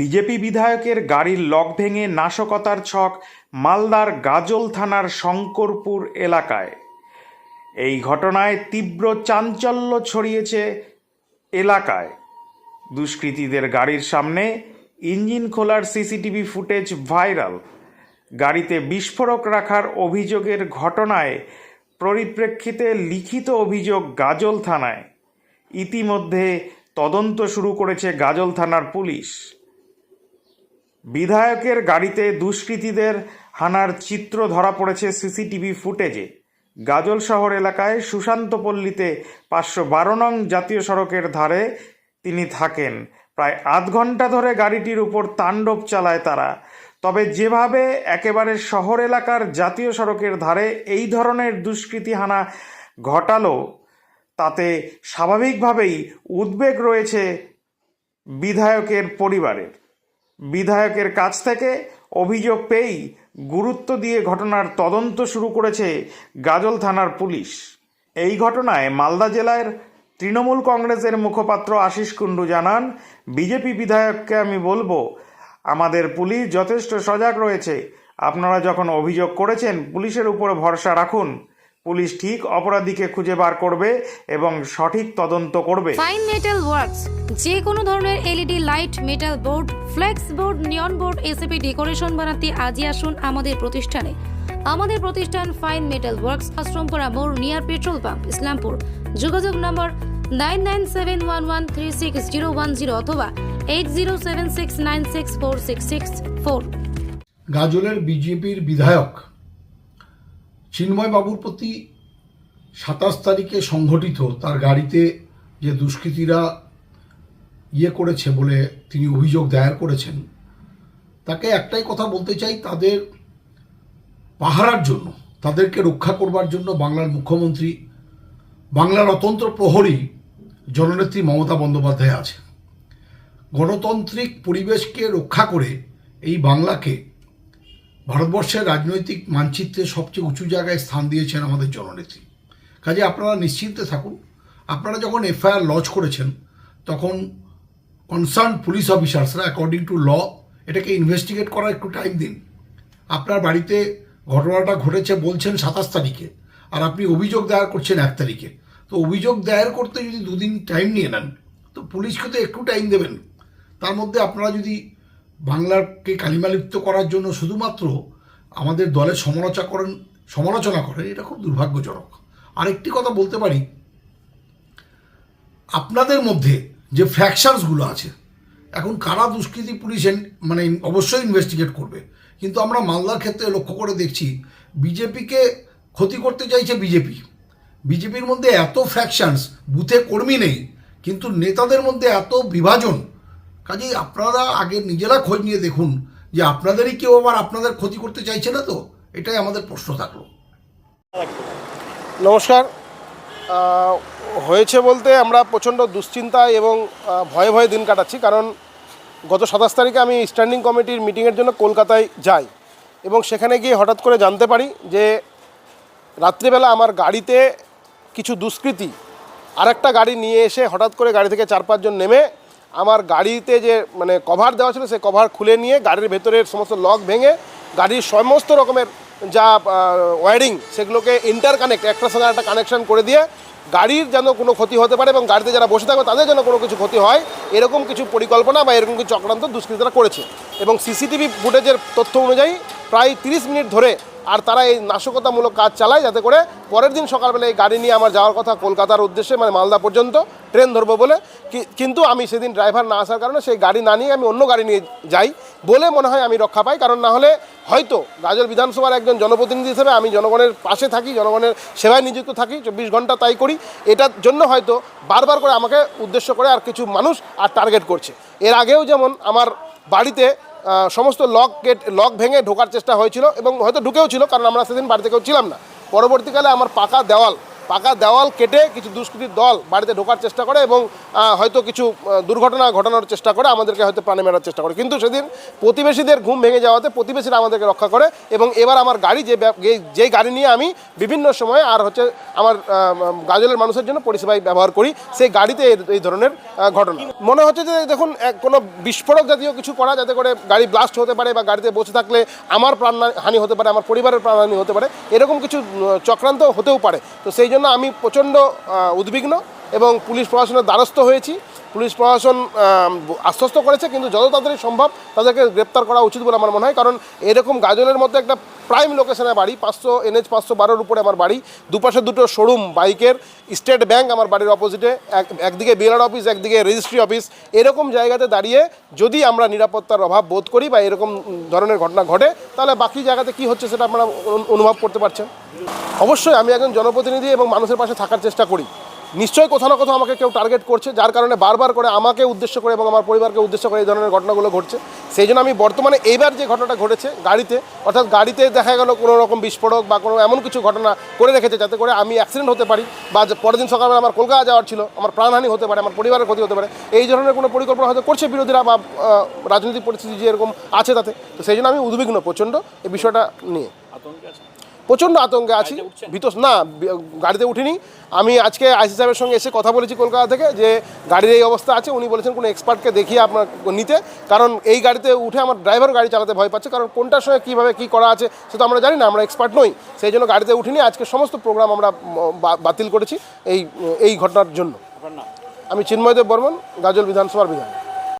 BJP বিধায়কের গাড়ির lock ভেঙে নাশকতার ছক মালদার গাজল থানার শঙ্করপুর এলাকায়। এই ঘটনায় তীব্র চাঞ্চল্য ছড়িয়েছে এলাকায়। দুষ্কৃতীদের গাড়ির সামনে ইঞ্জিন খোলার সিসিটিভি ফুটেজ ভাইরাল। গাড়িতে বিস্ফোরক রাখার অভিযোগের ঘটনায় পরিপ্রেক্ষিতে লিখিত অভিযোগ গাজল থানায়। ইতিমধ্যে তদন্ত শুরু করেছে গাজল থানার পুলিশ। বিধায়কের গাড়িতে দুষ্কৃতীদের হানার চিত্র ধরা পড়েছে সিসিটিভি ফুটেজে। গাজল শহর এলাকায় সুশান্তপল্লীতে পাঁচশো বারো নং জাতীয় সড়কের ধারে তিনি থাকেন। প্রায় আধ ঘণ্টা ধরে গাড়িটির উপর তাণ্ডব চালায় তারা। তবে যেভাবে একেবারে শহর এলাকার জাতীয় সড়কের ধারে এই ধরনের দুষ্কৃতী হানা ঘটালো, তাতে স্বাভাবিকভাবেই উদ্বেগ রয়েছে বিধায়কের পরিবারের। বিধায়কের কাছ থেকে অভিযোগ পেয়েই গুরুত্ব দিয়ে ঘটনার তদন্ত শুরু করেছে গাজল থানার পুলিশ। এই ঘটনায় মালদা জেলার তৃণমূল কংগ্রেসের মুখপাত্র আশিস কুণ্ডু জানান, বিজেপি বিধায়ককে আমি বলব, আমাদের পুলিশ যথেষ্ট সজাগ রয়েছে। আপনারা যখন অভিযোগ করেছেন, পুলিশের উপর ভরসা রাখুন। পুলিশ ঠিক অপরাধীকে খুঁজে বার করবে এবং সঠিক তদন্ত করবে। ফাইন মেটাল ওয়ার্কস যে কোনো ধরনের LED light metal board flex board neon board ACP decoration বানাতে আজই আসুন আমাদের প্রতিষ্ঠানে। আমাদের প্রতিষ্ঠান ফাইন মেটাল ওয়ার্কস আশ্রমপুরা মোড় নিয়ার পেট্রোল পাম্প ইসলামপুর। যোগাযোগ number nine nine seven one one three six zero one zero অথবা eight zero seven six nine six four six six four গাজলের বিজেপির বিধায়ক চিন্ময় বাবুর প্রতি সাতাশ তারিখে সংঘটিত তার গাড়িতে যে দুষ্কৃতীরা ইয়ে করেছে বলে তিনি অভিযোগ দায়ের করেছেন, তাকে একটাই কথা বলতে চাই, তাদের পাহারার জন্য, তাদেরকে রক্ষা করবার জন্য বাংলার মুখ্যমন্ত্রী, বাংলার অতন্ত্র প্রহরী জননেত্রী মমতা বন্দ্যোপাধ্যায় আছে গণতান্ত্রিক পরিবেশকে রক্ষা করে এই বাংলাকে ভারতবর্ষের রাজনৈতিক মানচিত্রে সবচেয়ে উঁচু জায়গায় স্থান দিয়েছেন আমাদের জননেত্রী। কাজে আপনারা নিশ্চিন্তে থাকুন। আপনারা যখন এফআইআর লঞ্চ করেছেন, তখন কনসার্ন পুলিশ অফিসার্সরা অ্যাকর্ডিং টু ল এটাকে ইনভেস্টিগেট করার একটু টাইম দিন। আপনার বাড়িতে ঘটনাটা ঘটেছে বলছেন সাতাশ তারিখে, আর আপনি অভিযোগ দায়ের করছেন এক তারিখে। তো অভিযোগ দায়ের করতে যদি দুদিন টাইম নিয়ে নেন, তো পুলিশকে তো একটু টাইম দেবেন। তার মধ্যে আপনারা যদি বাংলাকে কালিমালিপ্ত করার জন্য শুধুমাত্র আমাদের দলের সমালোচনা করেন সমালোচনা করেন এটা খুব দুর্ভাগ্যজনক। আরেকটি কথা বলতে পারি। আপনাদের মধ্যে যে ফ্র্যাকশনসগুলো আছে, এখন কারা দুষ্কৃতী পুলিশ মানে অবশ্যই ইনভেস্টিগেট করবে। কিন্তু আমরা মালদার ক্ষেত্রে লক্ষ্য করে দেখছি, বিজেপিকে ক্ষতি করতে চাইছে বিজেপি। বিজেপির মধ্যে এত ফ্র্যাকশনস বুথে কর্মী নেই, কিন্তু নেতাদের মধ্যে এত বিভাজন কাজেই আপনারা আগে নিজেরা খোঁজ নিয়ে দেখুন যে আপনাদেরই কেউ আবার আপনাদের ক্ষতি করতে চাইছে না তো? এটাই আমাদের প্রশ্ন থাকল। নমস্কার। হয়েছে বলতে আমরা প্রচণ্ড দুশ্চিন্তায় এবং ভয়ে ভয়ে দিন কাটাচ্ছি, কারণ গত সাতাশ তারিখে আমি স্ট্যান্ডিং কমিটির মিটিংয়ের জন্য কলকাতায় যাই এবং সেখানে গিয়ে হঠাৎ করে জানতে পারি যে রাত্রিবেলা আমার গাড়িতে কিছু দুষ্কৃতী আরেকটা গাড়ি নিয়ে এসে হঠাৎ করে গাড়ি থেকে চার পাঁচজন নেমে আমার গাড়িতে যে মানে কভার দেওয়া ছিল, সেই কভার খুলে নিয়ে গাড়ির ভেতরের সমস্ত লক ভেঙে গাড়ির সমস্ত রকমের যা ওয়ারিং সেগুলোকে ইন্টার কানেক্ট একটার সঙ্গে একটা কানেকশন করে দিয়ে গাড়ির যেন কোনো ক্ষতি হতে পারে এবং গাড়িতে যারা বসে থাকবে, তাদের যেন কোনো কিছু ক্ষতি হয়, এরকম কিছু পরিকল্পনা বা এরকম কিছু চক্রান্ত দুষ্কৃতীরা করেছে। এবং সিসিটিভি ফুটেজের তথ্য অনুযায়ী প্রায় তিরিশ মিনিট ধরে আর তারা এই নাশকতামূলক কাজ চালায় যাতে করে পরের দিন সকালবেলা এই গাড়ি নিয়ে আমার যাওয়ার কথা কলকাতার উদ্দেশ্যে মানে মালদা পর্যন্ত ট্রেন ধরবো বলে। কিন্তু আমি সেদিন ড্রাইভার না আসার কারণে সেই গাড়ি না নিয়ে আমি অন্য গাড়ি নিয়ে যাই বলে মনে হয় আমি রক্ষা পাই। কারণ না হলে হয়তো গাজল বিধানসভার একজন জনপ্রতিনিধি হিসেবে আমি জনগণের পাশে থাকি, জনগণের সেবায় নিযুক্ত থাকি, চব্বিশ ঘণ্টা তাই করি। এটার জন্য হয়তো বারবার করে আমাকে উদ্দেশ্য করে আর কিছু মানুষ আর টার্গেট করছে। এর আগেও যেমন আমার বাড়িতে সমস্ত লক গেট, লক ভেঙে ঢোকার চেষ্টা হয়েছিল এবং হয়তো ঢুকেও ছিল, কারণ আমরা সেদিন বাড়িতে কেউ ছিলাম না। পরবর্তীকালে আমার পাকা দেওয়াল পাকা দেওয়াল কেটে কিছু দুষ্কৃতীর দল বাড়িতে ঢোকার চেষ্টা করে এবং হয়তো কিছু দুর্ঘটনা ঘটানোর চেষ্টা করে, আমাদেরকে হয়তো প্রাণে মেরার চেষ্টা করে। কিন্তু সেদিন প্রতিবেশীদের ঘুম ভেঙে যাওয়াতে প্রতিবেশীরা আমাদেরকে রক্ষা করে এবং এবার আমার গাড়ি, যে যে- গাড়ি নিয়ে আমি বিভিন্ন সময়ে আর হচ্ছে আমার গাজলের মানুষের জন্য পরিষেবায় ব্যবহার করি, সেই গাড়িতে এই- ধরনের ঘটনা। মনে হচ্ছে যে দেখুন কোনো বিস্ফোরক জাতীয় কিছু করা যাতে করে গাড়ি ব্লাস্ট হতে পারে বা গাড়িতে বসে থাকলে আমার প্রাণ হানি হতে পারে, আমার পরিবারের প্রাণহানি হতে পারে, এরকম কিছু চক্রান্ত হতেও পারে। তো সেই জন্য আমি প্রচণ্ড উদ্বিগ্ন এবং পুলিশ প্রশাসনের দ্বারস্থ হয়েছি। পুলিশ প্রশাসন আশ্বস্ত করেছে, কিন্তু যত তাড়াতাড়ি সম্ভব তাদেরকে গ্রেপ্তার করা উচিত বলে আমার মনে হয়। কারণ এরকম গাজলের মধ্যে একটা প্রাইম লোকেশনে বাড়ি, পাঁচশো এনএচ পাঁচশো বারোর উপরে আমার বাড়ি। দুপাশে দুটো শোরুম বাইকের স্টেট ব্যাংক আমার বাড়ির অপোজিটে এক, একদিকে বিএলআর অফিস একদিকে রেজিস্ট্রি অফিস এরকম জায়গাতে দাঁড়িয়ে যদি আমরা নিরাপত্তার অভাব বোধ করি বা এরকম ধরনের ঘটনা ঘটে, তাহলে বাকি জায়গাতে কি হচ্ছে সেটা আপনারা অনুভব করতে পারছেন? অবশ্যই আমি একজন জনপ্রতিনিধি এবং মানুষের পাশে থাকার চেষ্টা করি। নিশ্চয়ই কোথাও না কোথাও আমাকে কেউ টার্গেট করছে, যার কারণে বারবার করে আমাকে উদ্দেশ্য করে এবং আমার পরিবারকে উদ্দেশ্য করে এই ধরনের ঘটনাগুলো ঘটছে। সেই জন্য আমি বর্তমানে এইবার যে ঘটনাটা ঘটেছে গাড়িতে, অর্থাৎ গাড়িতে দেখা গেল কোনো রকম বিস্ফোরক বা কোনো এমন কিছু ঘটনা করে রেখেছে যাতে করে আমি অ্যাক্সিডেন্ট হতে পারি বা পরের দিন সকালবেলা আমার কলকাতা যাওয়ার ছিল, আমার প্রাণহানি হতে পারে, আমার পরিবারের ক্ষতি হতে পারে, এই ধরনের কোনো পরিকল্পনা হয়তো করছে বিরোধীরা বা রাজনৈতিক পরিস্থিতি যে এরকম আছে তাতে। তো সেই জন্য আমি উদ্বিগ্ন প্রচণ্ড এই বিষয়টা নিয়ে। প্রচণ্ড আতঙ্কে আছি। ভীত না গাড়িতে উঠিনি। আমি আজকে আইসি সাহেবের সঙ্গে এসে কথা বলেছি কলকাতা থেকে যে গাড়ির এই অবস্থা আছে। উনি বলেছেন কোনো এক্সপার্টকে দেখিয়ে আপনার নিতে। কারণ এই গাড়িতে উঠে আমার ড্রাইভার গাড়ি চালাতে ভয় পাচ্ছে। কারণ কোনটার সঙ্গে কীভাবে কী করা আছে সেটা আমরা জানি না আমরা এক্সপার্ট নই। সেই জন্য গাড়িতে উঠিনি। আজকে সমস্ত প্রোগ্রাম আমরা বাতিল করেছি এই এই ঘটনার জন্য। আমি চিন্ময়দেব বর্মন গাজল বিধানসভার বিধায়ক।